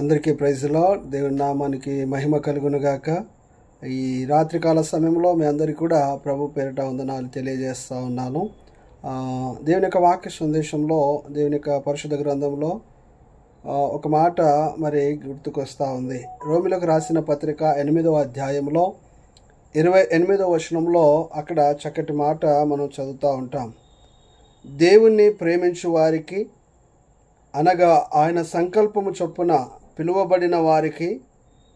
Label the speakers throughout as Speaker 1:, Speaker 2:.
Speaker 1: అందరికీ ప్రైజ్లో దేవుని నామానికి మహిమ కలుగునుగాక. ఈ రాత్రికాల సమయంలో మీ అందరికీ కూడా ప్రభు పేరిట వందనాలు తెలియజేస్తూ ఉన్నాను. దేవుని యొక్క వాక్య సందేశంలో దేవుని యొక్క పరిశుద్ధ గ్రంథంలో ఒక మాట మరి గుర్తుకొస్తూ ఉంది. రోమిలకు రాసిన పత్రిక ఎనిమిదవ అధ్యాయంలో ఇరవై ఎనిమిదవ వచనంలో అక్కడ చక్కటి మాట మనం చదువుతూ ఉంటాం. దేవుణ్ణి ప్రేమించు వారికి అనగా ఆయన సంకల్పము చొప్పున పిలువబడిన వారికి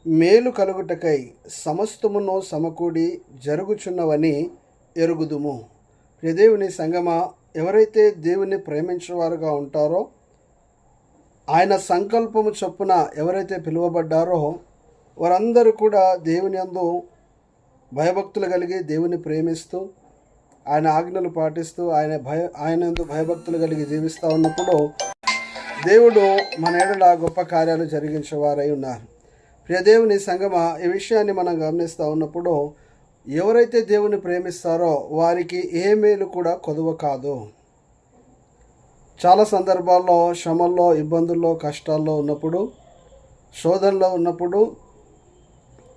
Speaker 1: మేలు కలుగుటకై సమస్తమును సమకూడి జరుగుచున్నవని ఎరుగుదుము. ప్రియదేవుని సంగమ సంగమా ఎవరైతే దేవుణ్ణి ప్రేమించేవారుగా ఉంటారో ఆయన సంకల్పము చొప్పున ఎవరైతే పిలువబడ్డారో వారందరూ కూడా దేవుని యందు భయభక్తులు కలిగి దేవుని ప్రేమిస్తూ ఆయన ఆజ్ఞలు పాటిస్తూ ఆయన భయ ఆయన భయభక్తులు కలిగి జీవిస్తూ ఉన్నప్పుడు దేవుడు మన ఎడల గొప్ప కార్యాలు జరిగించేవారై ఉన్నారు. ప్రియదేవుని సంగమ ఈ విషయాన్ని మనం గమనిస్తూ ఉన్నప్పుడు ఎవరైతే దేవుని ప్రేమిస్తారో వారికి ఏ మేలు కూడా కొదువ కాదు. చాలా సందర్భాల్లో శ్రమల్లో ఇబ్బందుల్లో కష్టాల్లో ఉన్నప్పుడు శోధనలో ఉన్నప్పుడు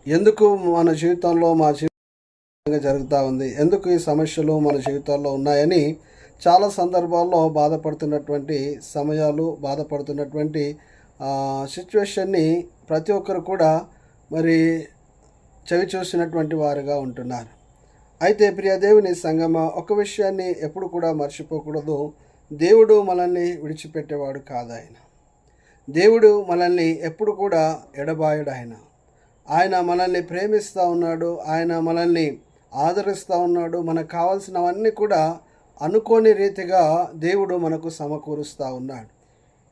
Speaker 1: ఎందుకు మన జీవితంలో మా జీవితంగా జరుగుతూ ఉంది? ఎందుకు ఈ సమస్యలు మన జీవితాల్లో ఉన్నాయని చాలా సందర్భాల్లో బాధపడుతున్నటువంటి సమయాలు బాధపడుతున్నటువంటి సిచ్యువేషన్ని ప్రతి ఒక్కరు కూడా మరి చవి చూసినటువంటి వారుగా ఉంటున్నారు. అయితే ప్రియదేవుని సంగమ ఒక విషయాన్ని ఎప్పుడు కూడా మర్చిపోకూడదు. దేవుడు మనల్ని విడిచిపెట్టేవాడు కాదు ఆయన దేవుడు మనల్ని ఎప్పుడు కూడా ఎడబాయడు ఆయన ఆయన మనల్ని ప్రేమిస్తూ ఉన్నాడు ఆయన మనల్ని ఆదరిస్తూ ఉన్నాడు మనకు కావాల్సినవన్నీ కూడా అనుకోని రీతిగా దేవుడు మనకు సమకూరుస్తూ ఉన్నాడు.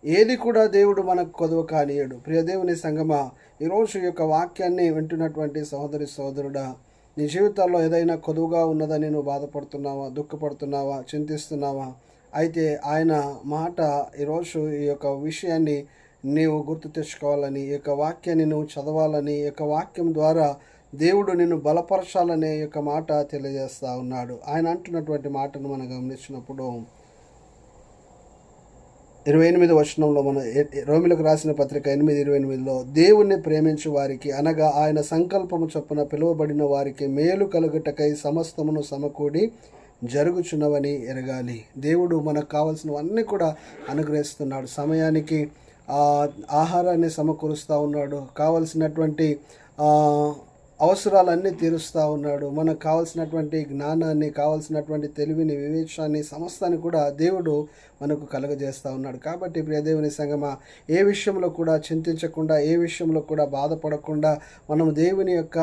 Speaker 1: ఏది కూడా దేవుడు మనకు కొదువ కానియడు ప్రియదేవుని సంగమ సంగమా ఈరోజు యొక్క వాక్యాన్ని వింటున్నటువంటి సహోదరి సహోదరుడా నీ జీవితాల్లో ఏదైనా కొదువుగా ఉన్నదని నువ్వు బాధపడుతున్నావా దుఃఖపడుతున్నావా చింతిస్తున్నావా? అయితే ఆయన మాట ఈరోజు ఈ యొక్క విషయాన్ని నీవు గుర్తు తెచ్చుకోవాలని ఈ యొక్క వాక్యాన్ని నువ్వు చదవాలని ఈ యొక్క వాక్యం ద్వారా దేవుడు నిన్ను బలపరచాలనే యొక్క మాట తెలియజేస్తూ ఉన్నాడు. ఆయన అంటున్నటువంటి మాటను మనం గమనించినప్పుడు ఇరవై ఎనిమిది వచనంలో మన రోమిలకు రాసిన పత్రిక ఎనిమిది ఇరవై ఎనిమిదిలో దేవుణ్ణి ప్రేమించు వారికి అనగా ఆయన సంకల్పము చొప్పున పిలువబడిన వారికి మేలు కలుగుటకై సమస్తమును సమకూడి జరుగుచున్నవని ఎరగాలి. దేవుడు మనకు కావాల్సినవన్నీ కూడా అనుగ్రహిస్తున్నాడు. సమయానికి ఆహారాన్ని సమకూరుస్తూ ఉన్నాడు. కావలసినటువంటి అవసరాలన్నీ తీరుస్తూ ఉన్నాడు. మనకు కావాల్సినటువంటి జ్ఞానాన్ని కావాల్సినటువంటి తెలివిని వివేచాన్ని సమస్తాన్ని కూడా దేవుడు మనకు కలుగజేస్తూ ఉన్నాడు. కాబట్టి ప్రియదేవుని సంగమ ఏ విషయంలో కూడా చింతించకుండా ఏ విషయంలో కూడా బాధపడకుండా మనం దేవుని యొక్క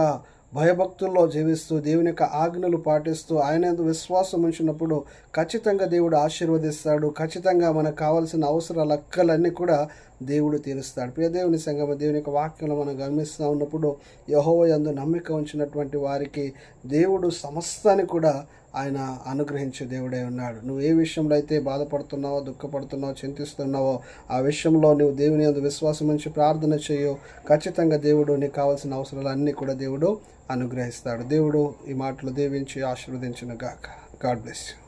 Speaker 1: భయభక్తుల్లో జీవిస్తూ దేవుని యొక్క ఆజ్ఞలు పాటిస్తూ ఆయన విశ్వాసం ఉంచినప్పుడు ఖచ్చితంగా దేవుడు ఆశీర్వదిస్తాడు. ఖచ్చితంగా మనకు కావాల్సిన అవసరాలు అక్కలన్నీ కూడా దేవుడు తీరుస్తాడు. ప్రియ దేవుని సంగమ దేవుని యొక్క వాక్యంలో మనం గమనిస్తూ ఉన్నప్పుడు యహోవ యందు నమ్మిక ఉంచినటువంటి వారికి దేవుడు సమస్తాన్ని కూడా ఆయన అనుగ్రహించే దేవుడే ఉన్నాడు. నువ్వు ఏ విషయంలో అయితే బాధపడుతున్నావో దుఃఖపడుతున్నావో చింతిస్తున్నావో ఆ విషయంలో నువ్వు దేవుని అందు విశ్వాసం నుంచి ప్రార్థన చేయు. ఖచ్చితంగా దేవుడు నీకు కావాల్సిన అవసరాలన్నీ కూడా దేవుడు అనుగ్రహిస్తాడు. దేవుడు ఈ మాటలు దీవించి ఆశీర్వదించిన గాక. God bless you